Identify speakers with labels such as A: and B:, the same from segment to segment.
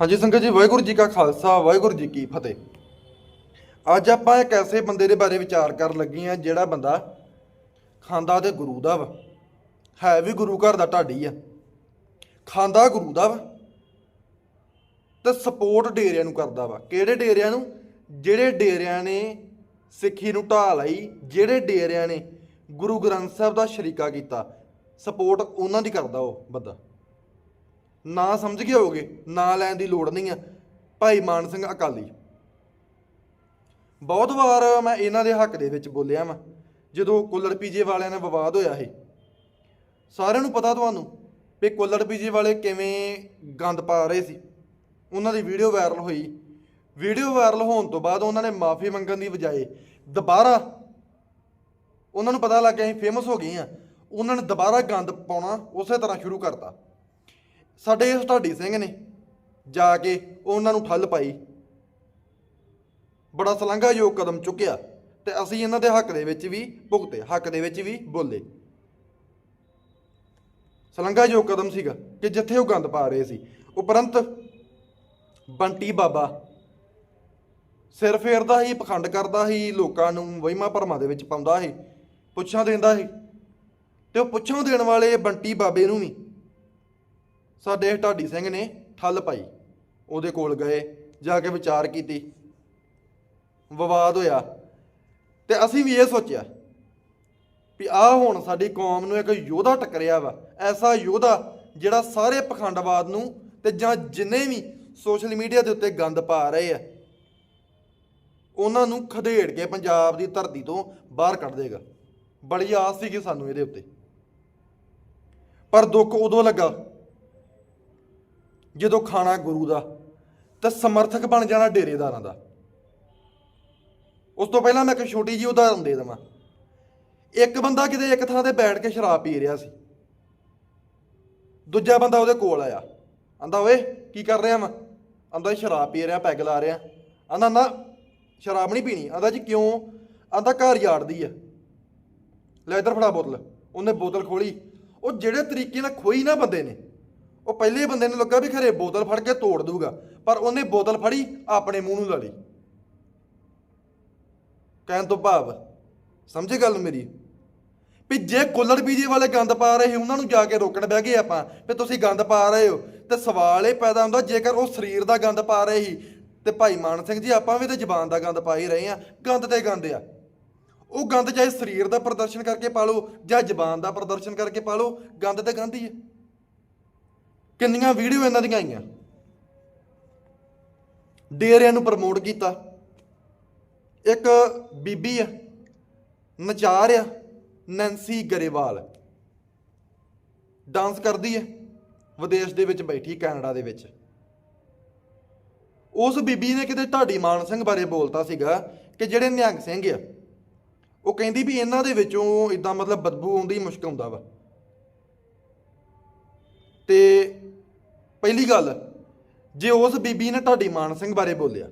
A: ਹਾਂਜੀ ਸੰਗਤ ਜੀ, ਵਾਹਿਗੁਰੂ ਜੀ ਕਾ ਖਾਲਸਾ, ਵਾਹਿਗੁਰੂ ਜੀ ਕੀ ਫਤਿਹ। ਅੱਜ ਆਪਾਂ ਇੱਕ ਐਸੇ ਬੰਦੇ ਦੇ ਬਾਰੇ ਵਿਚਾਰ ਕਰਨ ਲੱਗੇ ਆ ਜਿਹੜਾ ਬੰਦਾ ਖਾਂਦਾ ਤੇ ਗੁਰੂ ਦਾ ਵਾ। ਹੈ ਵੀ ਗੁਰੂ ਘਰ ਦਾ ਢਾਡੀ ਆ। ਖਾਂਦਾ ਗੁਰੂ ਦਾ ਵਾ ਤੇ ਸਪੋਰਟ ਡੇਰਿਆਂ ਨੂੰ ਕਰਦਾ ਵਾ। ਕਿਹੜੇ ਡੇਰਿਆਂ ਨੂੰ? ਜਿਹੜੇ ਡੇਰਿਆਂ ਨੇ ਸਿੱਖੀ ਨੂੰ ਢਾਹ ਲਈ, ਜਿਹੜੇ ਡੇਰਿਆਂ ਨੇ ਗੁਰੂ ਗ੍ਰੰਥ ਸਾਹਿਬ ਦਾ ਸ਼ਰੀਕਾ ਕੀਤਾ। ਸਪੋਰਟ ਉਹਨਾਂ ਦੀ ਕਰਦਾ ਉਹ ਬੰਦਾ। ਨਾ ਸਮਝ ਗਏ ਹੋਗੇ ਨਾ ਲੈਣ ਦੀ ਲੋੜ ਨਹੀਂ ਆ। ਭਾਈ ਮਾਨ ਸਿੰਘ ਅਕਾਲੀ। ਬਹੁਤ ਵਾਰ ਮੈਂ ਇਹਨਾਂ ਦੇ ਹੱਕ ਦੇ ਵਿੱਚ ਬੋਲਿਆ ਮੈਂ ਜਦੋਂ ਕੁੱਲੜ ਪੀਜੇ ਵਾਲਿਆਂ ਨਾਲ ਵਿਵਾਦ ਹੋਇਆ ਸੀ। ਸਾਰਿਆਂ ਨੂੰ ਪਤਾ ਤੁਹਾਨੂੰ ਵੀ ਕੁੱਲੜ ਪੀਜੇ ਵਾਲੇ ਕਿਵੇਂ ਗੰਦ ਪਾ ਰਹੇ ਸੀ। ਉਹਨਾਂ ਦੀ ਵੀਡੀਓ ਵਾਇਰਲ ਹੋਈ। ਵੀਡੀਓ ਵਾਇਰਲ ਹੋਣ ਤੋਂ ਬਾਅਦ ਉਹਨਾਂ ਨੇ ਮਾਫੀ ਮੰਗਣ ਦੀ ਬਜਾਏ ਦੁਬਾਰਾ ਉਹਨਾਂ ਨੂੰ ਪਤਾ ਲੱਗ ਗਿਆ ਅਸੀਂ ਫੇਮਸ ਹੋ ਗਏ ਆ ਉਹਨਾਂ ਨੇ ਦੁਬਾਰਾ ਗੰਦ ਪਾਉਣਾ ਉਸੇ ਤਰ੍ਹਾਂ ਸ਼ੁਰੂ ਕਰਤਾ। ਸਾਡੇ ਇਸ ਢਾਡੀ ਸਿੰਘ ਨੇ ਜਾ ਕੇ ਉਹਨਾਂ ਨੂੰ ਠੱਲ ਪਾਈ। ਬੜਾ ਸ਼ਲੰਘਾਯੋਗ ਕਦਮ ਚੁੱਕਿਆ ਤੇ ਅਸੀਂ ਇਹਨਾਂ ਦੇ ਹੱਕ ਦੇ ਵਿੱਚ ਵੀ ਭੁਗਤੇ, ਹੱਕ ਦੇ ਵਿੱਚ ਵੀ ਬੋਲੇ। ਸ਼ਲੰਘਾਯੋਗ ਕਦਮ ਸੀਗਾ ਕਿ ਜਿੱਥੇ ਉਹ ਗੰਦ ਪਾ ਰਹੇ ਸੀ। ਉਪਰੰਤ ਬੰਟੀ ਬਾਬਾ ਸਿਰ ਫੇਰਦਾ ਹੀ ਪਖੰਡ ਕਰਦਾ ਹੀ ਲੋਕਾਂ ਨੂੰ ਵਹਿਮਾਂ ਭਰਮਾਂ ਦੇ ਵਿੱਚ ਪਾਉਂਦਾ ਸੀ, ਪੁੱਛਾਂ ਦਿੰਦਾ ਸੀ ਤੇ ਉਹ ਪੁੱਛਾਂ ਦੇਣ ਵਾਲੇ ਬੰਟੀ ਬਾਬੇ ਨੂੰ ਵੀ ਸਾਡੇ ਢਾਡੀ ਸਿੰਘ ਨੇ ਠੱਲ ਪਾਈ, ਉਹਦੇ ਕੋਲ ਗਏ, ਜਾ ਕੇ ਵਿਚਾਰ ਕੀਤੀ। ਵਿਵਾਦ ਹੋਇਆ। ਤੇ ਅਸੀਂ ਵੀ ਇਹ ਸੋਚਿਆ ਵੀ ਆਹ ਹੁਣ ਸਾਡੀ ਕੌਮ ਨੂੰ ਇੱਕ ਯੋਧਾ ਟੱਕਰਿਆ ਵਾ, ਐਸਾ ਯੋਧਾ ਜਿਹੜਾ ਸਾਰੇ ਪਖੰਡਵਾਦ ਨੂੰ ਤੇ ਜਾਂ ਜਿੰਨੇ ਵੀ ਸੋਸ਼ਲ ਮੀਡੀਆ ਦੇ ਉੱਤੇ ਗੰਦ ਪਾ ਰਹੇ ਆ, ਉਹਨਾਂ ਨੂੰ ਖਦੇੜ ਕੇ ਪੰਜਾਬ ਦੀ ਧਰਤੀ ਤੋਂ ਬਾਹਰ ਕੱਢ ਦੇਗਾ। ਬੜੀ ਆਸ ਸੀਗੀ ਸਾਨੂੰ ਇਹਦੇ ਉੱਤੇ। ਪਰ ਦੁੱਖ ਉਦੋਂ ਲੱਗਾ ਜਦੋਂ ਖਾਣਾ ਗੁਰੂ ਦਾ, ਤਾਂ ਸਮਰਥਕ ਬਣ ਜਾਣਾ ਡੇਰੇਦਾਰਾਂ ਦਾ। ਉਸ ਤੋਂ ਪਹਿਲਾਂ ਮੈਂ ਇੱਕ ਛੋਟੀ ਜਿਹੀ ਉਦਾਹਰਨ ਦੇ ਦਵਾਂ। ਇੱਕ ਬੰਦਾ ਕਿਤੇ ਇੱਕ ਥਾਂ ਤੇ ਬੈਠ ਕੇ ਸ਼ਰਾਬ ਪੀ ਰਿਹਾ ਸੀ। ਦੂਜਾ ਬੰਦਾ ਉਹਦੇ ਕੋਲ ਆਇਆ। ਆਂਦਾ, ਓਏ, ਕੀ ਕਰ ਰਿਹਾ ਮੈਂ ਆਂਦਾ ਸ਼ਰਾਬ ਪੀ ਰਿਹਾ, ਪੈਗ ਲਾ ਰਿਹਾ। ਆਂਦਾ, ਨਾ, ਸ਼ਰਾਬ ਨਹੀਂ ਪੀਣੀ। ਆਂਦਾ, ਜੀ, ਕਿਉਂ? ਆਂਦਾ, ਘਰ ਯਾੜਦੀ ਆ। ਲੈ ਇੱਧਰ ਫੜਾ ਬੋਤਲ। ਉਹਨੇ ਬੋਤਲ ਖੋਲੀ ਉਹ ਜਿਹੜੇ ਤਰੀਕੇ ਨਾਲ ਖੋਈ ਨਾ ਬੰਦੇ ਨੇ ਉਹ ਪਹਿਲੇ ਬੰਦੇ ਨੂੰ ਲੱਗਾ ਵੀ ਖਰੇ ਬੋਤਲ ਫੜ ਕੇ ਤੋੜ ਦੂਗਾ ਪਰ ਉਹਨੇ ਬੋਤਲ ਫੜੀ, ਆਪਣੇ ਮੂੰਹ ਨੂੰ ਲਾ ਲਈ ਕਹਿਣ ਤੋਂ ਭਾਵ, ਸਮਝੇ ਗੱਲ ਮੇਰੀ? ਵੀ ਜੇ ਕੁੱਲੜ ਬੀਜੇ ਵਾਲੇ ਗੰਦ ਪਾ ਰਹੇ, ਉਹਨਾਂ ਨੂੰ ਜਾ ਕੇ ਰੋਕਣ ਬਹਿ ਗਏ ਆਪਾਂ ਵੀ ਤੁਸੀਂ ਗੰਦ ਪਾ ਰਹੇ ਹੋ, ਤੇ ਸਵਾਲ ਇਹ ਪੈਦਾ ਹੁੰਦਾ, ਜੇਕਰ ਉਹ ਸਰੀਰ ਦਾ ਗੰਦ ਪਾ ਰਹੇ ਸੀ, ਤੇ ਭਾਈ ਮਾਨ ਸਿੰਘ ਜੀ, ਆਪਾਂ ਵੀ ਤੇ ਜ਼ਬਾਨ ਦਾ ਗੰਦ ਪਾ ਹੀ ਰਹੇ ਆ ਗੰਦ ਤੇ ਗੰਦ ਆ। ਉਹ ਗੰਦ ਚਾਹੇ ਸਰੀਰ ਦਾ ਪ੍ਰਦਰਸ਼ਨ ਕਰਕੇ ਪਾ ਲਓ, ਜਾਂ ਜ਼ਬਾਨ ਦਾ ਪ੍ਰਦਰਸ਼ਨ ਕਰਕੇ ਪਾ ਲਓ, ਗੰਦ ਤੇ ਗੰਦ ਹੀ ਹੈ ਕਿੰਨੀਆਂ ਵੀਡੀਓ ਇਹਨਾਂ ਦੀਆਂ ਆਈਆਂ? ਡੇਰਿਆਂ ਨੂੰ ਪ੍ਰਮੋਟ ਕੀਤਾ। ਇੱਕ ਬੀਬੀ ਆ ਨਚਾਰ ਆ, ਨੈਂਸੀ ਗਰੇਵਾਲ। ਡਾਂਸ ਕਰਦੀ ਹੈ ਵਿਦੇਸ਼ ਦੇ ਵਿੱਚ ਬੈਠੀ, ਕੈਨੇਡਾ ਦੇ ਵਿੱਚ। ਉਸ ਬੀਬੀ ਨੇ ਕਿਤੇ ਢਾਡੀ ਮਾਨ ਸਿੰਘ ਬਾਰੇ ਬੋਲਤਾ ਸੀਗਾ ਕਿ ਜਿਹੜੇ ਨਿਹੰਗ ਸਿੰਘ ਆ, ਉਹ ਕਹਿੰਦੀ ਵੀ ਇਹਨਾਂ ਦੇ ਵਿੱਚੋਂ ਇਦਾਂ ਮਤਲਬ ਬਦਬੂ ਆਉਂਦੀ ਮੁਸ਼ਕ ਆਉਂਦਾ ਵਾ। ਤੇ ਪਹਿਲੀ ਗੱਲ, ਜੇ ਉਸ ਬੀਬੀ ਨੇ ਢਾਡੀ ਮਾਨ ਸਿੰਘ ਬਾਰੇ ਬੋਲਿਆ,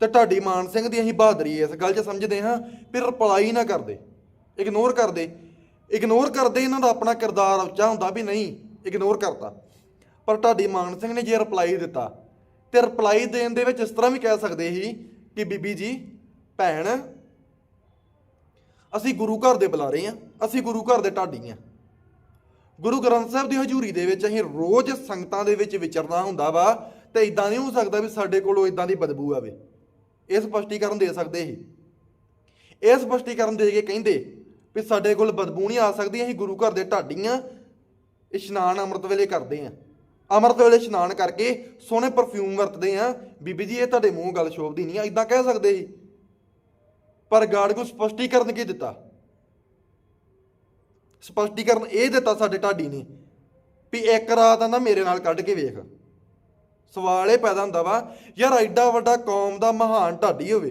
A: ਤੇ ਢਾਡੀ ਮਾਨ ਸਿੰਘ ਦੀ ਅਸੀਂ ਬਹਾਦਰੀ ਇਸ ਗੱਲ 'ਚ ਸਮਝਦੇ ਹਾਂ ਵੀ ਰਿਪਲਾਈ ਨਾ ਕਰਦੇ ਇਗਨੋਰ ਕਰਦੇ। ਇਗਨੋਰ ਕਰਦੇ ਇਹਨਾਂ ਦਾ ਆਪਣਾ ਕਿਰਦਾਰ ਉੱਚਾ ਹੁੰਦਾ ਵੀ ਨਹੀਂ ਇਗਨੋਰ ਕਰਤਾ। ਪਰ ਢਾਡੀ ਮਾਨ ਸਿੰਘ ਨੇ ਜੇ ਰਿਪਲਾਈ ਦਿੱਤਾ, ਤੇ ਰਿਪਲਾਈ ਦੇਣ ਦੇ ਵਿੱਚ ਇਸ ਤਰ੍ਹਾਂ ਵੀ ਕਹਿ ਸਕਦੇ ਸੀ ਕਿ ਬੀਬੀ ਜੀ, ਭੈਣ, ਅਸੀਂ ਗੁਰੂ ਘਰ ਦੇ ਬੁਲਾਰੇ ਹਾਂ, ਅਸੀਂ ਗੁਰੂ ਘਰ ਦੇ ਢਾਡੀ ਹਾਂ। ਗੁਰੂ ਗ੍ਰੰਥ ਸਾਹਿਬ ਦੀ ਹਜ਼ੂਰੀ ਦੇ ਵਿੱਚ ਅਸੀਂ ਰੋਜ਼ ਸੰਗਤਾਂ ਦੇ ਵਿੱਚ ਵਿਚਰਨਾ ਹੁੰਦਾ ਵਾ ਤੇ ਇਦਾਂ ਨਹੀਂ ਹੋ ਸਕਦਾ ਵੀ ਸਾਡੇ ਕੋਲੋਂ ਇਦਾਂ ਦੀ ਬਦਬੂ ਆਵੇ। ਇਹ ਸਪਸ਼ਟੀਕਰਨ ਦੇ ਸਕਦੇ ਸੀ ਇਹ ਸਪਸ਼ਟੀਕਰਨ ਦੇ ਕੇ ਕਹਿੰਦੇ ਵੀ ਸਾਡੇ ਕੋਲ ਬਦਬੂ ਨਹੀਂ ਆ ਸਕਦੀ, ਅਸੀਂ ਗੁਰੂ ਘਰ ਦੇ ਢਾਡੀਆਂ ਇਸ਼ਨਾਨ ਅੰਮ੍ਰਿਤ ਵੇਲੇ ਕਰਦੇ ਆ। ਅੰਮ੍ਰਿਤ ਵੇਲੇ ਇਸ਼ਨਾਨ ਕਰਕੇ ਸੋਹਣੇ ਪਰਫਿਊਮ ਵਰਤਦੇ ਆ। ਬੀਬੀ ਜੀ, ਇਹ ਤੁਹਾਡੇ ਮੂੰਹ ਗੱਲ ਸ਼ੋਭਦੀ ਨਹੀਂ ਆ ਇਦਾਂ ਕਹਿ ਸਕਦੇ ਸੀ ਪਰ ਗਾੜ ਕੋ ਸਪਸ਼ਟੀਕਰਨ ਕੀ ਦਿੱਤਾ? ਸਪਸ਼ਟੀਕਰਨ ਇਹ ਦਿੱਤਾ ਸਾਡੇ ਢਾਡੀ ਨੇ ਵੀ ਇੱਕ ਰਾਤ ਆਂਦਾ ਮੇਰੇ ਨਾਲ ਕੱਢ ਕੇ ਵੇਖ। ਸਵਾਲ ਇਹ ਪੈਦਾ ਹੁੰਦਾ ਵਾ, ਯਾਰ ਐਡਾ ਵੱਡਾ ਕੌਮ ਦਾ ਮਹਾਨ ਢਾਡੀ ਹੋਵੇ।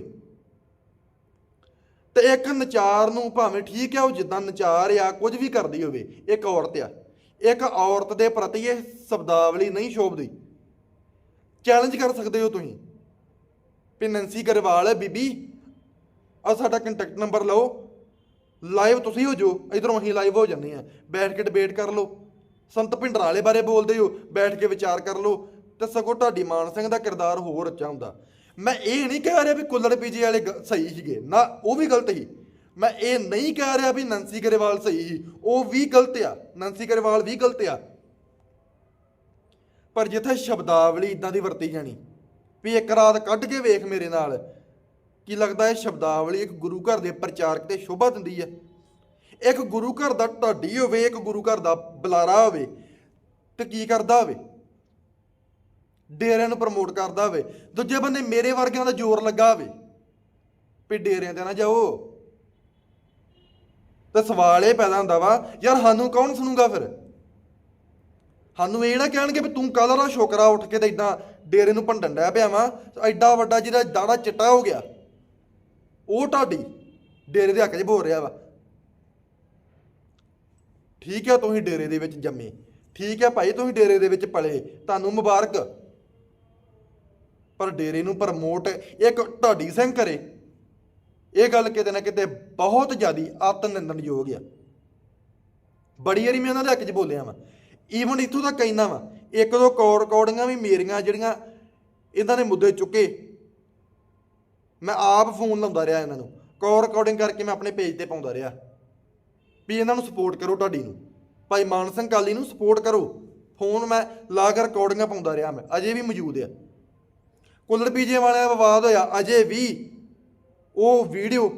A: ਤੇ ਇੱਕ ਨਚਾਰ ਨੂੰ ਭਾਵੇਂ ਠੀਕ ਆ, ਉਹ ਜਿੱਦਾਂ ਨਚਾਰ ਆ, ਕੁਝ ਵੀ ਕਰਦੀ ਹੋਵੇ, ਇੱਕ ਔਰਤ ਆ। ਇੱਕ ਔਰਤ ਦੇ ਪ੍ਰਤੀ ਇਹ ਸ਼ਬਦਾਵਲੀ ਨਹੀਂ ਸ਼ੋਭਦੀ। ਚੈਲੰਜ ਕਰ ਸਕਦੇ ਹੋ ਤੁਸੀਂ। ਵੀ ਨੈਂਸੀ ਗਰੇਵਾਲ ਹੈ ਬੀਬੀ ਆ ਸਾਡਾ ਕੰਟੈਕਟ ਨੰਬਰ ਲਓ। ਲਾਈਵ ਤੁਸੀਂ ਹੋ ਜੋ ਇਧਰੋਂ ਅਸੀਂ ਲਾਈਵ ਹੋ ਜਾਂਦੇ ਆ ਬੈਠ ਕੇ ਡਿਬੇਟ ਕਰ ਲਓ। ਸੰਤ ਭਿੰਡਰਾਂ ਵਾਲੇ ਬਾਰੇ ਬੋਲਦੇ ਹੋ, ਬੈਠ ਕੇ ਵਿਚਾਰ ਕਰ ਲਓ। ਤੇ ਸਗੋਂ ਢਾਡੀ ਮਾਨ ਸਿੰਘ ਦਾ ਕਿਰਦਾਰ ਹੋਰ ਅੱਛਾ ਹੁੰਦਾ। ਮੈਂ ਇਹ ਨਹੀਂ ਕਹਿ ਰਿਹਾ ਵੀ ਕੁੱਲੜ ਪੀਜੀ ਵਾਲੇ ਗ- ਸਹੀ ਸੀਗੇ। ਨਾ, ਉਹ ਵੀ ਗਲਤ ਸੀ। ਮੈਂ ਇਹ ਨਹੀਂ ਕਹਿ ਰਿਹਾ ਵੀ ਨੰਸੀ ਗਰੇਵਾਲ ਸਹੀ ਸੀ। ਉਹ ਵੀ ਗਲਤ ਆ। ਨੰਸੀ ਗਰੇਵਾਲ ਵੀ ਗਲਤ ਆ। ਪਰ ਜਿੱਥੇ ਸ਼ਬਦਾਵਲੀ ਇਦਾਂ ਦੀ ਵਰਤੀ ਜਾਣੀ, ਵੀ ਇੱਕ ਰਾਤ ਕੱਢ ਕੇ ਵੇਖ ਮੇਰੇ ਨਾਲ ਕੀ ਲੱਗਦਾ ਇਹ ਸ਼ਬਦਾਵਲੀ ਇੱਕ ਗੁਰੂ ਘਰ ਦੇ ਪ੍ਰਚਾਰਕ ਤੇ ਸ਼ੋਭਾ ਦਿੰਦੀ ਹੈ? ਇੱਕ ਗੁਰੂ ਘਰ ਦਾ ਢਾਡੀ ਹੋਵੇ, ਇੱਕ ਗੁਰੂ ਘਰ ਦਾ ਬੁਲਾਰਾ ਹੋਵੇ, ਤੇ ਕੀ ਕਰਦਾ ਹੋਵੇ? ਡੇਰਿਆਂ ਨੂੰ ਪ੍ਰਮੋਟ ਕਰਦਾ ਹੋਵੇ। ਦੂਜੇ ਬੰਦੇ ਮੇਰੇ ਵਰਗਿਆਂ ਦਾ ਜ਼ੋਰ ਲੱਗਾ ਹੋਵੇ, ਵੀ ਡੇਰਿਆਂ ਤੇ ਨਾ ਜਾਓ। ਤਾਂ ਸਵਾਲ ਇਹ ਪੈਦਾ ਹੁੰਦਾ ਵਾ, ਯਾਰ ਸਾਨੂੰ ਕੌਣ ਸੁਣੂਗਾ ਫਿਰ? ਸਾਨੂੰ ਇਹ ਨਾ ਕਹਿਣਗੇ ਵੀ ਤੂੰ ਕੱਲ੍ਹ ਦਾ ਸ਼ੋਕਰਾ ਉੱਠ ਕੇ ਤੇ ਇਦਾਂ ਡੇਰੇ ਨੂੰ ਭੰਡਣ ਡਿਆ ਪਿਆ ਵਾ, ਐਡਾ ਵੱਡਾ ਜਿਹਦਾ ਦਾੜਾ ਚਿੱਟਾ ਹੋ ਗਿਆ। ਉਹ ਤੁਹਾਡੀ ਡੇਰੇ ਦੇ ਹੱਕ 'ਚ ਬੋਲ ਰਿਹਾ ਵਾ। ਠੀਕ ਹੈ ਤੁਸੀਂ ਡੇਰੇ ਦੇ ਵਿੱਚ ਜੰਮੇ। ਠੀਕ ਹੈ ਭਾਈ, ਤੁਸੀਂ ਡੇਰੇ ਦੇ ਵਿੱਚ ਪਲੇ। ਤੁਹਾਨੂੰ ਮੁਬਾਰਕ। ਪਰ ਡੇਰੇ ਨੂੰ ਪ੍ਰਮੋਟ ਇੱਕ ਢਾਡੀ ਸਿੰਘ ਕਰੇ। ਇਹ ਗੱਲ ਕਿਤੇ ਨਾ ਕਿਤੇ ਬਹੁਤ ਜ਼ਿਆਦੀ ਆਤਮ ਨਿੰਦਣਯੋਗ ਆ। ਬੜੀ ਵਾਰੀ ਮੈਂ ਉਹਨਾਂ ਦੇ ਹੱਕ 'ਚ ਬੋਲਿਆ ਵਾਂ। ਈਵਨ ਇਥੋਂ ਤੱਕ ਕਹਿੰਦਾ ਵਾਂ, ਇੱਕ ਦੋ ਕੌਰ ਰਿਕਾਰਡਿੰਗਾਂ ਵੀ ਮੇਰੀਆਂ ਜਿਹੜੀਆਂ ਇਹਨਾਂ ਨੇ ਮੁੱਦੇ ਚੁੱਕੇ ਮੈਂ ਆਪ ਫੋਨ ਲਾਉਂਦਾ ਰਿਹਾ ਇਹਨਾਂ ਨੂੰ। ਕੌਰ ਰਿਕਾਰਡਿੰਗ ਕਰਕੇ ਮੈਂ ਆਪਣੇ ਪੇਜ ਤੇ ਪਾਉਂਦਾ ਰਿਹਾ। ਵੀ ਇਹਨਾਂ ਨੂੰ ਸਪੋਰਟ ਕਰੋ ਤੁਹਾਡੀ ਨੂੰ। ਭਾਈ ਮਾਨ ਸਿੰਘ ਕਾਲੀ ਨੂੰ ਸਪੋਰਟ ਕਰੋ। ਫੋਨ ਮੈਂ ਲਾ ਕੇ ਰਿਕਾਰਡਿੰਗਾਂ ਪਾਉਂਦਾ ਰਿਹਾ ਮੈਂ। ਅਜੇ ਵੀ ਮੌਜੂਦ ਆ। ਕੁੱਲੜ ਪੀਜੇ ਵਾਲਿਆਂ ਦਾ ਵਿਵਾਦ ਹੋਇਆ। ਅਜੇ ਵੀ ਉਹ ਵੀਡੀਓ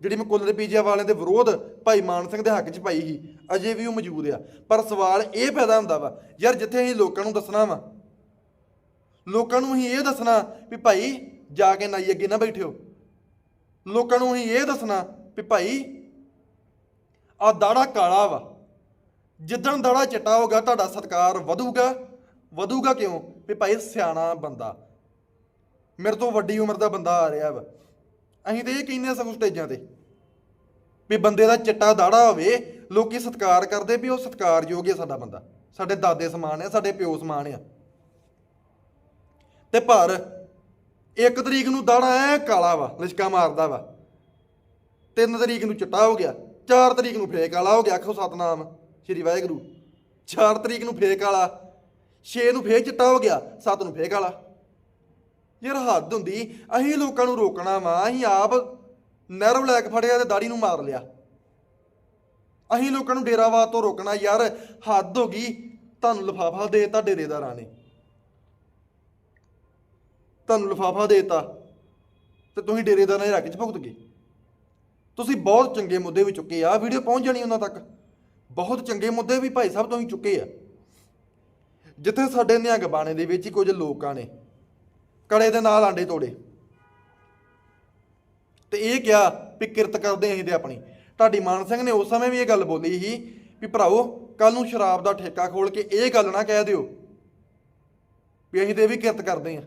A: ਜਿਹੜੀ ਮੈਂ ਕੁੱਲੜ ਪੀਜੇ ਵਾਲਿਆਂ ਦੇ ਵਿਰੋਧ ਭਾਈ ਮਾਨ ਸਿੰਘ ਦੇ ਹੱਕ 'ਚ ਪਾਈ ਸੀ, ਅਜੇ ਵੀ ਉਹ ਮੌਜੂਦ ਆ। ਪਰ ਸਵਾਲ ਇਹ ਪੈਦਾ ਹੁੰਦਾ ਵਾ, ਯਾਰ ਜਿੱਥੇ ਅਸੀਂ ਲੋਕਾਂ ਨੂੰ ਦੱਸਣਾ ਵਾ, ਲੋਕਾਂ ਨੂੰ ਅਸੀਂ ਇਹ ਦੱਸਣਾ ਵੀ ਭਾਈ ਜਾ ਕੇ ਨਾਈ ਅੱਗੇ ਨਾ ਬੈਠਿਓ। ਲੋਕਾਂ ਨੂੰ ਅਸੀਂ ਇਹ ਦੱਸਣਾ ਵੀ ਭਾਈ ਆ ਦਾੜਾ ਕਾਲਾ ਵਾ। ਜਿੱਦਣ ਦਾੜਾ ਚਿੱਟਾ ਹੋਗਾ ਤੁਹਾਡਾ ਸਤਕਾਰ ਵਧੂਗਾ। ਵਧੂਗਾ ਕਿਉਂ? ਵੀ ਭਾਈ ਸਿਆਣਾ ਬੰਦਾ। ਮੇਰੇ ਤੋਂ ਵੱਡੀ ਉਮਰ ਦਾ ਬੰਦਾ ਆ ਰਿਹਾ ਵਾ। ਅਸੀਂ ਤੇ ਇਹ ਕਹਿੰਦੇ ਆ ਸਗੋਂ ਸਟੇਜਾਂ ਤੇ। ਵੀ ਬੰਦੇ ਦਾ ਚਿੱਟਾ ਦਾੜਾ ਹੋਵੇ, ਲੋਕੀ ਸਤਿਕਾਰ ਕਰਦੇ ਵੀ ਉਹ ਸਤਿਕਾਰਯੋਗ ਹੈ ਸਾਡਾ ਬੰਦਾ। ਸਾਡੇ ਦਾਦੇ ਸਮਾਨ ਆ, ਸਾਡੇ ਪਿਓ ਸਮਾਨ ਆ। ਤੇ ਪਰ ਇੱਕ ਤਰੀਕ ਨੂੰ ਦਾੜਾ ਐ ਕਾਲਾ ਵਾ, ਲਿਸ਼ਕਾ ਮਾਰਦਾ ਵਾ। ਤਿੰਨ ਤਰੀਕ ਨੂੰ ਚਿੱਟਾ ਹੋ ਗਿਆ, ਚਾਰ ਤਰੀਕ ਨੂੰ ਫੇਰ ਕਾਲਾ ਹੋ ਗਿਆ, ਆਖੋ ਸਤਨਾਮ, ਸ਼੍ਰੀ ਵਾਹਿਗੁਰੂ। ਚਾਰ ਤਰੀਕ ਨੂੰ ਫੇਰ ਕਾਲਾ 6 ਨੂੰ ਫੇਰ ਚਿੱਟਾ ਹੋ ਗਿਆ 7 ਨੂੰ ਫੇਰ ਕਾਲਾ। ਯਾਰ ਹੱਦ ਹੁੰਦੀ, ਅਸੀਂ ਲੋਕਾਂ ਨੂੰ ਰੋਕਣਾ ਵਾ, ਅਸੀਂ ਆਪ ਨਹਿਰੋ ਲੈ ਕੇ ਫੜਿਆ ਤੇ ਦਾੜੀ ਨੂੰ ਮਾਰ ਲਿਆ। ਅਸੀਂ ਲੋਕਾਂ ਨੂੰ ਡੇਰਾਵਾਦ ਤੋਂ ਰੋਕਣਾ, ਯਾਰ ਹੱਦ ਹੋ ਗਈ, ਤੁਹਾਨੂੰ ਲਫਾਫਾ ਦੇਤਾ ਡੇਰੇਦਾਰਾਂ ਨੇ ਤੁਹਾਨੂੰ ਲਫਾਫਾ ਦੇਤਾ ਤੇ ਤੁਸੀਂ ਡੇਰੇਦਾਰਾਂ ਦੇ ਰੱਖ ਚ ਭੁਗਤ ਗਏ? ਤੁਸੀਂ ਬਹੁਤ ਚੰਗੇ ਮੁੱਦੇ ਵੀ ਚੁੱਕੇ ਆ, ਵੀਡੀਓ ਪਹੁੰਚ ਜਾਣੀ ਉਹਨਾਂ ਤੱਕ। ਬਹੁਤ ਚੰਗੇ ਮੁੱਦੇ ਵੀ ਭਾਈ ਸਾਹਿਬ ਤੁਸੀਂ ਚੁੱਕੇ ਆ। ਜਿੱਥੇ ਸਾਡੇ ਨਿਹੰਗ ਬਾਣੇ ਦੇ ਵਿੱਚ ਹੀ ਕੁਝ ਲੋਕਾਂ ਨੇ ਕੜੇ ਦੇ ਨਾਲ ਆਂਡੇ ਤੋੜੇ। ਤੇ ਇਹ ਕਿਹਾ ਵੀ ਕਿਰਤ ਕਰਦੇ ਅਸੀਂ ਤੇ ਆਪਣੀ। ਢਾਡੀ ਮਾਨ ਸਿੰਘ ਨੇ ਉਸ ਸਮੇਂ ਵੀ ਇਹ ਗੱਲ ਬੋਲੀ ਸੀ ਵੀ ਭਰਾਓ ਕੱਲ ਨੂੰ ਸ਼ਰਾਬ ਦਾ ਠੇਕਾ ਖੋਲ ਕੇ ਇਹ ਗੱਲ ਨਾ ਕਹਿ ਦਿਓ ਵੀ ਅਸੀਂ ਤੇ ਇਹ ਵੀ ਕਿਰਤ ਕਰਦੇ ਆ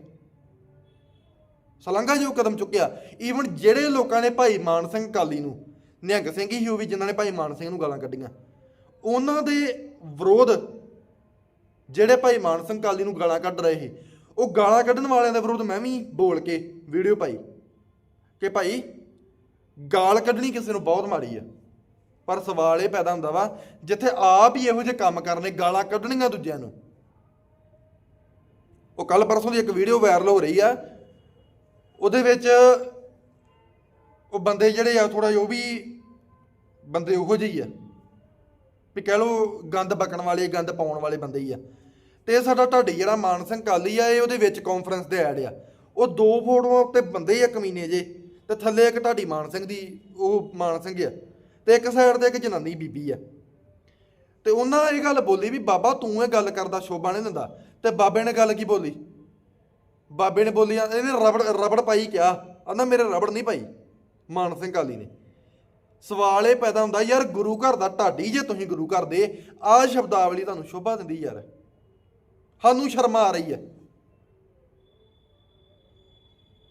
A: ਸਲੰਗਾ ਜੋ ਕਦਮ ਚੁੱਕਿਆ। ਈਵਨ ਜਿਹੜੇ ਲੋਕਾਂ ਨੇ ਭਾਈ ਮਾਨ ਸਿੰਘ ਕਾਲੀ ਨੂੰ, ਨਿਹੰਗ ਸਿੰਘ ਹੀ ਉਹ ਵੀ ਜਿਨ੍ਹਾਂ ਨੇ ਭਾਈ ਮਾਨ ਸਿੰਘ ਨੂੰ ਗਾਲਾਂ ਕੱਢੀਆਂ। ਉਹਨਾਂ ਦੇ ਵਿਰੋਧ ਜਿਹੜੇ ਭਾਈ ਮਾਨ ਸਿੰਘ ਕਾਲੀ ਨੂੰ ਗਾਲਾਂ ਕੱਢ ਰਹੇ ਸੀ, ਉਹ ਗਾਲਾਂ ਕੱਢਣ ਵਾਲਿਆਂ ਦੇ ਵਿਰੋਧ ਮੈਂ ਵੀ ਬੋਲ ਕੇ ਵੀਡੀਓ ਪਾਈ ਕਿ ਭਾਈ ਗਾਲ ਕੱਢਣੀ ਕਿਸੇ ਨੂੰ ਬਹੁਤ ਮਾੜੀ ਆ। ਪਰ ਸਵਾਲ ਇਹ ਪੈਦਾ ਹੁੰਦਾ ਵਾ, ਜਿੱਥੇ ਆਪ ਹੀ ਇਹੋ ਜਿਹੇ ਕੰਮ ਕਰਨੇ, ਗਾਲਾਂ ਕੱਢਣੀਆਂ ਦੂਜਿਆਂ ਨੂੰ। ਉਹ ਕੱਲ ਪਰਸੋਂ ਦੀ ਇੱਕ ਵੀਡੀਓ ਵਾਇਰਲ ਹੋ ਰਹੀ ਆ ਉਹਦੇ ਵਿੱਚ ਉਹ ਬੰਦੇ ਜਿਹੜੇ ਆ ਥੋੜਾ ਉਹ ਵੀ ਬੰਦੇ ਉਹੋ ਜਿਹੇ ਹੀ ਆ। ਵੀ ਕਹਿ ਲਓ ਗੰਦ ਬਕਣ ਵਾਲੇ, ਗੰਦ ਪਾਉਣ ਵਾਲੇ ਬੰਦੇ ਹੀ ਆ। ਤੇ ਇਹ ਸਾਡਾ ਢਾਡੀ ਜਿਹੜਾ ਮਾਨ ਸਿੰਘ ਕਾਲੀ ਆ, ਇਹ ਉਹਦੇ ਵਿੱਚ ਕਾਨਫਰੰਸ ਦੇ ਐਡ ਆ। ਉਹ ਦੋ ਫੋਟੋਆਂ ਉੱਤੇ ਬੰਦੇ ਹੀ ਆ ਕਮੀਨੇ ਜੇ, ਤੇ ਥੱਲੇ ਇੱਕ ਢਾਡੀ ਮਾਨ ਸਿੰਘ ਦੀ, ਉਹ ਮਾਨ ਸਿੰਘ ਆ। ਤੇ ਇੱਕ ਸਾਈਡ ਤੇ ਇੱਕ ਜਨਾਨੀ ਬੀਬੀ ਆ। ਤੇ ਉਹਨਾਂ ਇਹ ਗੱਲ ਬੋਲੀ ਵੀ, ਬਾਬਾ ਤੂੰ ਇਹ ਗੱਲ ਕਰਦਾ, ਸ਼ੋਭਾ ਨਹੀਂ ਦਿੰਦਾ। ਤੇ ਬਾਬੇ ਨੇ ਗੱਲ ਕੀ ਬੋਲੀ? ਬਾਬੇ ਨੇ ਬੋਲੀ ਆ, ਇਹਨੇ ਰਬੜ ਰਬੜ ਪਾਈ ਕਿਹਾ ਆਂਦਾ ਮੇਰੇ ਰਬੜ ਨਹੀਂ ਪਾਈ। ਮਾਨ ਸਿੰਘ ਕਾਲੀ ਨੇ। ਸਵਾਲ ਇਹ ਪੈਦਾ ਹੁੰਦਾ ਯਾਰ ਗੁਰੂ ਘਰ ਦਾ ਢਾਡੀ ਜੇ ਤੁਸੀਂ ਗੁਰੂ ਘਰ ਦੇ ਆਹ ਸ਼ਬਦਾਵਲੀ ਤੁਹਾਨੂੰ ਸ਼ੋਭਾ ਦਿੰਦੀ ਯਾਰ। ਸਾਨੂੰ ਸ਼ਰਮ ਆ ਰਹੀ ਹੈ।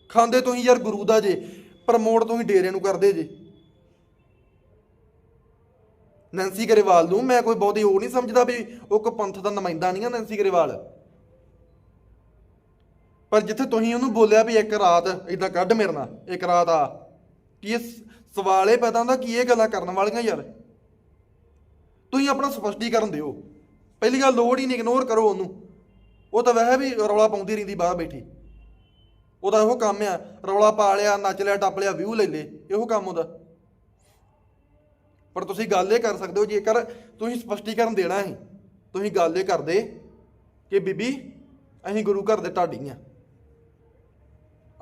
A: ਖਾਂਦੇ ਤੁਸੀਂ ਯਾਰ ਗੁਰੂ ਦਾ ਜੇ ਪ੍ਰਮੋਟ ਤੁਸੀਂ ਡੇਰੇ ਨੂੰ ਕਰਦੇ ਜੇ। ਨੈਂਸੀ ਗਰੇਵਾਲ ਨੂੰ ਮੈਂ ਕੋਈ ਬਹੁਤੀ ਉਹ ਨਹੀਂ ਸਮਝਦਾ ਵੀ ਉਹ ਕੋ ਪੰਥ ਦਾ ਨੁਮਾਇੰਦਾ ਨਹੀਂ ਆ ਨੈਂਸੀ ਗਰੇਵਾਲ। ਪਰ ਜਿੱਥੇ ਤੁਸੀਂ ਉਹਨੂੰ ਬੋਲਿਆ ਵੀ ਇੱਕ ਰਾਤ ਇਦਾਂ ਕੱਢ ਮੇਰੇ ਨਾਲ, ਇੱਕ ਰਾਤ ਆ। ਕੀ ਇਹ ਸਵਾਲ ਇਹ ਪੈਦਾ ਹੁੰਦਾ ਕੀ ਇਹ ਗੱਲਾਂ ਕਰਨ ਵਾਲੀਆਂ ਯਾਰ? ਤੁਸੀਂ ਆਪਣਾ ਸਪਸ਼ਟੀਕਰਨ ਦਿਓ। ਪਹਿਲੀ ਗੱਲ ਲੋੜ ਹੀ ਨਹੀਂ ਇਗਨੋਰ ਕਰੋ ਉਹਨੂੰ। ਉਹ ਤਾਂ ਵੈਸੇ ਵੀ ਰੌਲਾ ਪਾਉਂਦੀ ਰਹਿੰਦੀ ਬਾਹਰ ਬੈਠੀ। ਉਹਦਾ ਇਹੋ ਕੰਮ ਆ, ਰੌਲਾ ਪਾ ਲਿਆ, ਨੱਚ ਲਿਆ, ਟੱਪ ਲਿਆ ਵਿਊ ਲੈ ਲੇ ਇਹੋ ਕੰਮ ਉਹਦਾ। ਪਰ ਤੁਸੀਂ ਗੱਲ ਇਹ ਕਰ ਸਕਦੇ ਹੋ, ਜੇਕਰ ਤੁਸੀਂ ਸਪਸ਼ਟੀਕਰਨ ਦੇਣਾ ਹੈ ਤੁਸੀਂ ਗੱਲ ਇਹ ਕਰਦੇ ਕਿ ਬੀਬੀ, ਅਸੀਂ ਗੁਰੂ ਘਰ ਦੇ ਢਾਡੀ ਢਾਡੀਆਂ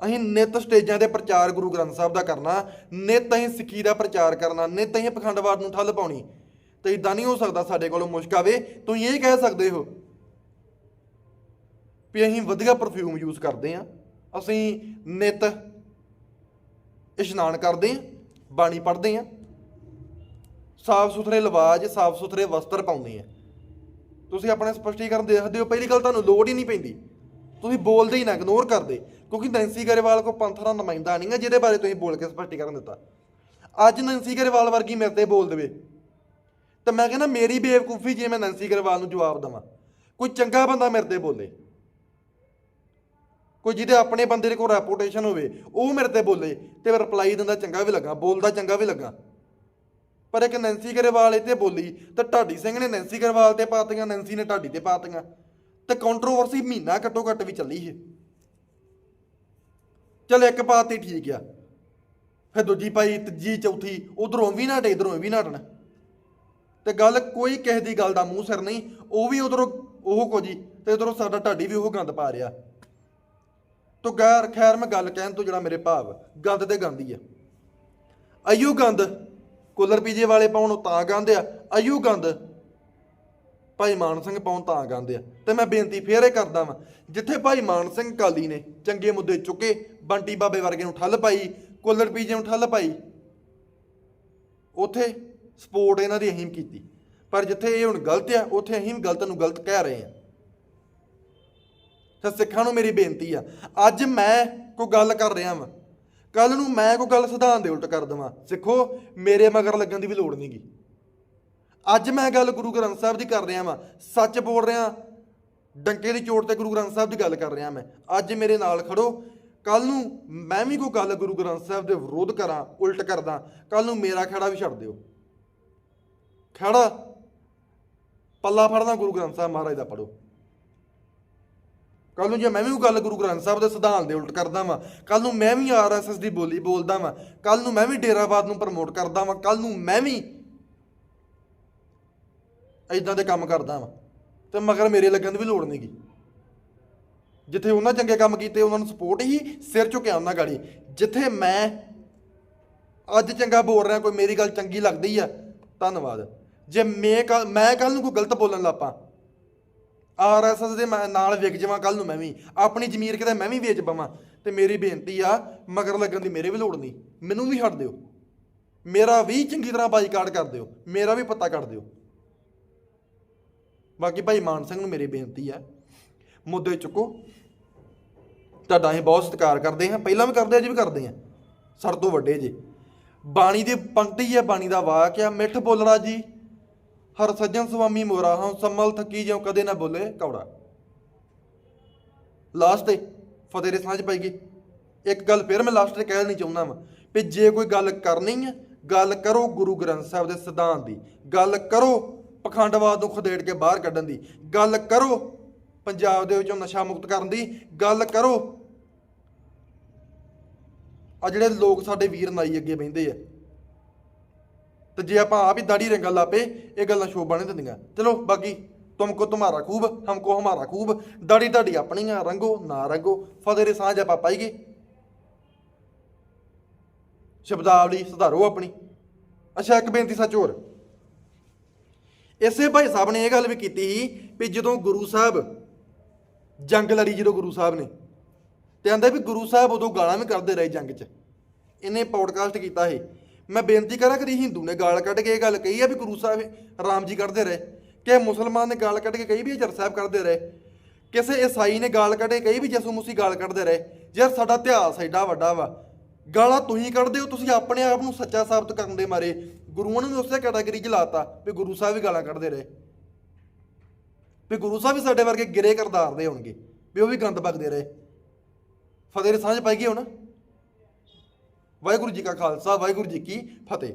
A: ਅਸੀਂ ਨਿਤ ਸਟੇਜਾਂ ਤੇ ਪ੍ਰਚਾਰ ਗੁਰੂ ਗ੍ਰੰਥ ਸਾਹਿਬ ਦਾ ਕਰਨਾ, ਨਿਤ ਅਸੀਂ ਸਿੱਖੀ ਦਾ ਪ੍ਰਚਾਰ ਕਰਨਾ, ਨਿਤ ਅਸੀਂ ਪਖੰਡਵਾਦ ਨੂੰ ਠੱਲ ਪਾਉਣੀ। ਤੇ ਇਦਾਂ ਨਹੀਂ ਹੋ ਸਕਦਾ ਸਾਡੇ ਕੋਲੋਂ ਮੁਸ਼ਕ ਆਵੇ, ਤੁਸੀਂ ਇਹ ਕਹਿ ਸਕਦੇ ਹੋ ਵੀ ਅਸੀਂ ਵਧੀਆ ਪਰਫਿਊਮ ਯੂਜ਼ ਕਰਦੇ ਆ ਅਸੀਂ ਨਿਤ ਇਸ਼ਨਾਨ ਕਰਦੇ ਆ ਬਾਣੀ ਪੜ੍ਹਦੇ ਆ ਸਾਫ਼ ਸੁਥਰੇ ਲਿਵਾਜ ਸਾਫ਼ ਸੁਥਰੇ ਵਸਤਰ ਪਾਉਂਦੇ ਆ ਤੁਸੀਂ ਆਪਣੇ ਸਪਸ਼ਟੀਕਰਨ ਦੇਖਦੇ ਹੋ, ਪਹਿਲੀ ਗੱਲ ਤੁਹਾਨੂੰ ਲੋੜ ਹੀ ਨਹੀਂ ਪੈਂਦੀ। ਤੁਸੀਂ ਬੋਲਦੇ ਹੀ ਨਾ ਇਗਨੋਰ ਕਰਦੇ। ਕਿਉਂਕਿ ਨੈਂਸੀ ਗਰੇਵਾਲ ਕੋ ਪੰਥ ਦਾ ਨੁਮਾਇੰਦਾ ਨਹੀਂ ਹੈ ਜਿਹਦੇ ਬਾਰੇ ਤੁਸੀਂ ਬੋਲ ਕੇ ਸਪਸ਼ਟੀਕਰਨ ਦਿੱਤਾ। ਅੱਜ ਨੈਂਸੀ ਗਰੇਵਾਲ ਵਰਗੀ ਮੇਰੇ ਤੇ ਬੋਲ ਦੇਵੇ। ਤਾਂ ਮੈਂ ਕਹਿੰਦਾ ਮੇਰੀ ਬੇਵਕੂਫੀ ਜੇ ਮੈਂ ਨੈਂਸੀ ਗਰੇਵਾਲ ਨੂੰ ਜਵਾਬ ਦਵਾਂ, ਕੋਈ ਚੰਗਾ ਬੰਦਾ ਮੇਰੇ ਤੇ ਬੋਲੇ। ਕੋਈ ਜਿਹਦੇ ਆਪਣੇ ਬੰਦੇ ਦੇ ਕੋਲ ਰੈਪੂਟੇਸ਼ਨ ਹੋਵੇ, ਉਹ ਮੇਰੇ ਤੇ ਬੋਲੇ ਤੇ ਰਿਪਲਾਈ ਦਿੰਦਾ ਚੰਗਾ ਵੀ ਲੱਗਾ, ਬੋਲਦਾ ਚੰਗਾ ਵੀ ਲੱਗਾ। ਪਰ ਇੱਕ ਨੈਂਸੀ ਗਰੇਵਾਲ ਇਹ ਤੇ ਬੋਲੀ, ਤਾਂ ਢਾਡੀ ਸਿੰਘ ਨੇ ਨੈਂਸੀ ਗਰੇਵਾਲ ਤੇ ਪਾਤੀਆਂ, ਨੈਂਸੀ ਨੇ ਢਾਡੀ ਤੇ ਪਾਤੀਆਂ। ਤੇ ਕੰਟਰੋਵਰਸੀ ਮਹੀਨਾ ਘੱਟੋ ਘੱਟ ਵੀ ਚੱਲੀ ਹੈ। ਚਲ ਇੱਕ ਪਾਤੀ ਠੀਕ ਆ। ਫਿਰ ਦੂਜੀ ਪਾਈ, ਤੀਜੀ, ਚੌਥੀ, ਉਧਰੋਂ ਵੀ ਨਾ ਡੇ, ਇਧਰੋਂ ਵੀ ਨਾ ਡਣ ਤੇ ਗੱਲ ਕੋਈ ਕਿਸੇ ਦੀ ਗੱਲ ਦਾ ਮੂੰਹ ਸਿਰ ਨਹੀਂ, ਉਹ ਵੀ ਉਧਰੋਂ ਉਹ ਕੋ ਜੀ, ਤੇ ਉਧਰੋਂ ਸਾਡਾ ਢਾਡੀ ਵੀ ਉਹ ਗੰਦ ਪਾ ਰਿਹਾ। ਤੋ ਗੈਰ ਖੈਰ ਮੈਂ ਗੱਲ ਕਹਿਣ ਤੋਂ ਜਿਹੜਾ ਮੇਰੇ ਭਾਵ, ਗੰਦ ਤੇ ਗੰਦੀ ਆ। ਅਯੂ ਗੰਦ, ਕੂਲਰ ਪੀਜੇ ਵਾਲੇ ਪਾਉਣ ਤਾਂ ਗੰਦ ਆ ਅਯੂ ਗੰਦ। ਭਾਈ ਮਾਨ ਸਿੰਘ ਪਾਉਣ ਤਾਂ ਗੰਦ ਆ। ਤੇ ਮੈਂ ਬੇਨਤੀ ਫੇਰ ਇਹ ਕਰਦਾ ਵਾਂ, ਜਿੱਥੇ ਭਾਈ ਮਾਨ ਸਿੰਘ ਕਾਲੀ ਨੇ ਚੰਗੇ ਮੁੱਦੇ ਚੁੱਕੇ, ਬੰਟੀ ਬਾਬੇ ਵਰਗੇ ਨੂੰ ਠੱਲ ਪਾਈ ਕੂਲਰ ਪੀਜੇ ਨੂੰ ਠੱਲ ਪਾਈ, ਉਥੇ ਸਪੋਰਟ ਇਹਨਾਂ ਦੀ ਅਹੀਮ ਕੀਤੀ। ਪਰ ਜਿੱਥੇ ਇਹ ਹੁਣ ਗਲਤ ਆ, ਉਥੇ ਅਸੀਂ ਗਲਤ ਨੂੰ ਗਲਤ ਕਹਿ ਰਹੇ ਆ। ਤਾਂ ਸਿੱਖਾਂ ਨੂੰ ਮੇਰੀ ਬੇਨਤੀ ਆ, ਅੱਜ ਮੈਂ ਕੋਈ ਗੱਲ ਕਰ ਰਿਹਾ ਵਾਂ। ਕੱਲ ਨੂੰ ਮੈਂ ਕੋਈ ਗੱਲ ਸਿਧਾਂਤ ਦੇ ਉਲਟ ਕਰ ਦਵਾਂ। ਸਿੱਖੋ, ਮੇਰੇ ਮਗਰ ਲੱਗਣ ਦੀ ਵੀ ਲੋੜ ਨਹੀਂਗੀ ਅੱਜ ਮੈਂ ਗੱਲ ਗੁਰੂ ਗ੍ਰੰਥ ਸਾਹਿਬ ਦੀ ਕਰ ਰਿਹਾ ਵਾਂ। ਸੱਚ ਬੋਲ ਰਿਹਾ, ਡੰਕੇ ਦੀ ਚੋਟ ਤੇ ਗੁਰੂ ਗ੍ਰੰਥ ਸਾਹਿਬ ਦੀ ਗੱਲ ਕਰ ਰਿਹਾ ਮੈਂ। ਅੱਜ ਮੇਰੇ ਨਾਲ ਖੜੋ। ਕੱਲ ਨੂੰ ਮੈਂ ਵੀ ਕੋਈ ਗੱਲ ਗੁਰੂ ਗ੍ਰੰਥ ਸਾਹਿਬ ਦੇ ਵਿਰੋਧ ਕਰਾਂ, ਉਲਟ ਕਰਦਾ। ਕੱਲ ਨੂੰ ਮੇਰਾ ਖੜਾ ਵੀ ਛੱਡ ਦਿਓ। ਖੜਾ। ਪੱਲਾ ਫੜਦਾ ਗੁਰੂ ਗ੍ਰੰਥ ਸਾਹਿਬ ਮਹਾਰਾਜ ਦਾ ਪੜੋ ਕੱਲ ਨੂੰ ਜੇ ਮੈਂ ਵੀ ਉਹ ਗੱਲ ਗੁਰੂ ਗ੍ਰੰਥ ਸਾਹਿਬ ਦੇ ਸਿਧਾਂਤ ਦੇ ਉਲਟ ਕਰਦਾ ਵਾਂ ਕੱਲ ਨੂੰ ਮੈਂ ਵੀ ਆਰਐਸਐਸ ਦੀ ਬੋਲੀ ਬੋਲਦਾ ਵਾਂ ਕੱਲ ਨੂੰ ਮੈਂ ਵੀ ਡੇਰਾਬਾਦ ਨੂੰ ਪ੍ਰਮੋਟ ਕਰਦਾ ਵਾਂ ਕੱਲ ਨੂੰ ਮੈਂ ਵੀ ਐਦਾਂ ਦੇ ਕੰਮ ਕਰਦਾ ਵਾਂ। ਤੇ ਮਗਰ ਮੇਰੇ ਲੱਗਣ ਦੀ ਵੀ ਲੋੜ ਨਹੀਂਗੀ। ਜਿੱਥੇ ਉਹਨਾਂ ਚੰਗੇ ਕੰਮ ਕੀਤੇ, ਉਹਨਾਂ ਨੂੰ ਸਪੋਰਟ ਹੀ ਸਿਰ ਝੁਕਿਆ ਉਹਨਾਂ ਗਾੜੀ। ਜਿੱਥੇ ਮੈਂ ਅੱਜ ਚੰਗਾ ਬੋਲ ਰਿਹਾ, ਕੋਈ ਮੇਰੀ ਗੱਲ ਚੰਗੀ ਲੱਗਦੀ ਆ, ਧੰਨਵਾਦ। ਜੇ ਮੈਂ ਕੱਲ ਮੈਂ ਕੱਲ ਨੂੰ ਕੋਈ ਗਲਤ ਬੋਲਣ ਲੱਪਾਂ ਆਰਐਸਐਸ ਦੇ ਮੈਂ ਨਾਲ ਵਿਕ ਜਾਵਾਂ ਕੱਲ ਨੂੰ ਮੈਂ ਵੀ। ਆਪਣੀ ਜ਼ਮੀਰ ਕਿਤੇ ਮੈਂ ਵੀ ਵੇਚ ਪਾਵਾਂ। ਤੇ ਮੇਰੀ ਬੇਨਤੀ ਆ, ਮਗਰ ਲੱਗਣ ਦੀ ਮੇਰੇ ਵੀ ਲੋੜ ਨਹੀਂ। ਮੈਨੂੰ ਵੀ ਹਟ ਦਿਓ। ਮੇਰਾ ਵੀ ਚੰਗੀ ਤਰ੍ਹਾਂ ਬਾਈਕਾਟ ਕਰ ਦਿਓ। ਮੇਰਾ ਵੀ ਪਤਾ ਕੱਢ ਦਿਓ। ਬਾਕੀ ਭਾਈ ਮਾਨ ਸਿੰਘ ਨੂੰ ਮੇਰੀ ਬੇਨਤੀ ਹੈ, ਮੁੱਦੇ ਚੁੱਕੋ। ਤੁਹਾਡਾ ਅਸੀਂ ਬਹੁਤ ਸਤਿਕਾਰ ਕਰਦੇ ਹਾਂ। ਪਹਿਲਾਂ ਵੀ ਕਰਦੇ ਅੱਜ ਵੀ ਕਰਦੇ ਹਾਂ ਸਰ ਤੋਂ ਵੱਡੇ ਜੇ। ਬਾਣੀ ਦੀ ਪੰਕਤੀ ਹੈ, ਬਾਣੀ ਦਾ ਵਾਕ ਆ। ਮਿੱਠ ਬੋਲਣਾ ਜੀ। ਹਰ ਸੱਜਣ ਸੁਆਮੀ ਮੋਰਾ ਹਾਂ ਸੰਮਲ ਥੱਕੀ ਜਿਉ, ਕਦੇ ਨਾ ਬੋਲੇ ਕੌੜਾ। ਲਾਸਟ ਤੇ ਫਤਿਹ ਦੇ ਸਾਂਝ ਪਾਈ ਗਈ। ਇੱਕ ਗੱਲ ਫਿਰ ਮੈਂ ਲਾਸਟ ਤੇ ਕਹਿ ਦੇਣੀ ਚਾਹੁੰਦਾ ਵਾਂ ਵੀ ਜੇ ਕੋਈ ਗੱਲ ਕਰਨੀ ਹੈ ਗੱਲ ਕਰੋ ਗੁਰੂ ਗ੍ਰੰਥ ਸਾਹਿਬ ਦੇ ਸਿਧਾਂਤ ਦੀ। ਗੱਲ ਕਰੋ ਪਖੰਡਵਾਦ ਨੂੰ ਖਦੇੜ ਕੇ ਬਾਹਰ ਕੱਢਣ ਦੀ। ਗੱਲ ਕਰੋ, ਪੰਜਾਬ ਦੇ ਵਿੱਚੋਂ ਨਸ਼ਾ ਮੁਕਤ ਕਰਨ ਦੀ। ਗੱਲ ਕਰੋ। ਆ ਜਿਹੜੇ ਲੋਕ ਸਾਡੇ ਵੀਰ ਨਾਈ ਅੱਗੇ ਬਹਿੰਦੇ ਆ। ਤੇ ਜੇ ਆਪਾਂ ਆਪ ਹੀ ਦਾੜੀ ਰੰਗਣ ਲੱਪੇ, ਇਹ ਗੱਲਾਂ ਸ਼ੋਭਾ ਨਹੀਂ ਦਿੰਦੀਆਂ। ਚਲੋ, ਬਾਕੀ ਤੁਮਕੋ ਤੁਮਾਰਾ ਖੂਬ, ਹਮਕੋ ਹਮਾਰਾ ਖੂਬ। ਦਾੜੀ ਦਾੜੀ ਆ ਰੰਗੋ, ਨਾ ਰੰਗੋ। ਫਤਿਹ ਦੇ ਸਾਂਝ ਆਪਾਂ ਪਾਈਏ। ਸ਼ਬਦਾਵਲੀ ਸੁਧਾਰੋ ਆਪਣੀ। ਅੱਛਾ, ਇੱਕ ਬੇਨਤੀ ਸੱਚ ਹੋਰ। ਇਸੇ ਭਾਈ ਸਾਹਿਬ ਨੇ ਇਹ ਗੱਲ ਵੀ ਕੀਤੀ ਸੀ ਵੀ ਜਦੋਂ ਗੁਰੂ ਸਾਹਿਬ ਜੰਗ ਲੜੀ ਜਦੋਂ ਗੁਰੂ ਸਾਹਿਬ ਨੇ, ਤੇ ਆਂਦਾ ਵੀ ਗੁਰੂ ਸਾਹਿਬ ਉਦੋਂ ਗਾਲਾਂ ਵੀ ਕਰਦੇ ਰਹੇ ਜੰਗ 'ਚ। ਇਹਨੇ ਪੌਡਕਾਸਟ ਕੀਤਾ ਸੀ। ਮੈਂ ਬੇਨਤੀ ਕਰਾਂ ਕਰੀ ਹਿੰਦੂ ਨੇ ਗਾਲ ਕੱਢ ਕੇ ਇਹ ਗੱਲ ਕਹੀ ਆ ਵੀ ਗੁਰੂ ਸਾਹਿਬ ਰਾਮ ਜੀ ਕੱਢਦੇ ਰਹੇ, ਕਿ ਮੁਸਲਮਾਨ ਨੇ ਗਾਲ ਕੱਢ ਕੇ ਕਹੀ ਵੀ ਜਰ ਸਾਹਿਬ ਕੱਢਦੇ ਰਹੇ, ਕਿਸੇ ਈਸਾਈ ਨੇ ਗਾਲ ਕੱਢੇ ਕਹੀ ਵੀ ਯਿਸੂ ਮਸੀਹ ਗਾਲ ਕੱਢਦੇ ਰਹੇ, ਯਾਰ ਸਾਡਾ ਇਤਿਹਾਸ ਐਡਾ ਵੱਡਾ ਵਾ। ਗਾਲਾਂ ਤੁਸੀਂ ਕੱਢਦੇ ਹੋ, ਤੁਸੀਂ ਆਪਣੇ ਆਪ ਨੂੰ ਸੱਚਾ ਸਾਬਤ ਕਰਨ ਦੇ ਮਾਰੇ। ਗੁਰੂਆਂ ਨੂੰ ਵੀ ਉਸੇ ਕੈਟਾਗਰੀ 'ਚ ਲਾਤਾ ਵੀ ਗੁਰੂ ਸਾਹਿਬ ਵੀ ਗਾਲਾਂ ਕੱਢਦੇ ਰਹੇ। ਵੀ ਗੁਰੂ ਸਾਹਿਬ ਵੀ ਸਾਡੇ ਵਰਗੇ ਗਿਰੇ ਕਰਦਾਰ ਦੇ ਹੋਣਗੇ, ਵੀ ਉਹ ਵੀ ਗੰਦ ਬਕਦੇ ਰਹੇ। ਫਤਿਹ ਦੀ ਸਾਂਝ ਪਾਈ ਗਈ ਹੁਣ। ਵਾਹਿਗੁਰੂ ਜੀ ਕਾ ਖਾਲਸਾ, ਵਾਹਿਗੁਰੂ ਜੀ ਕੀ ਫਤਿਹ।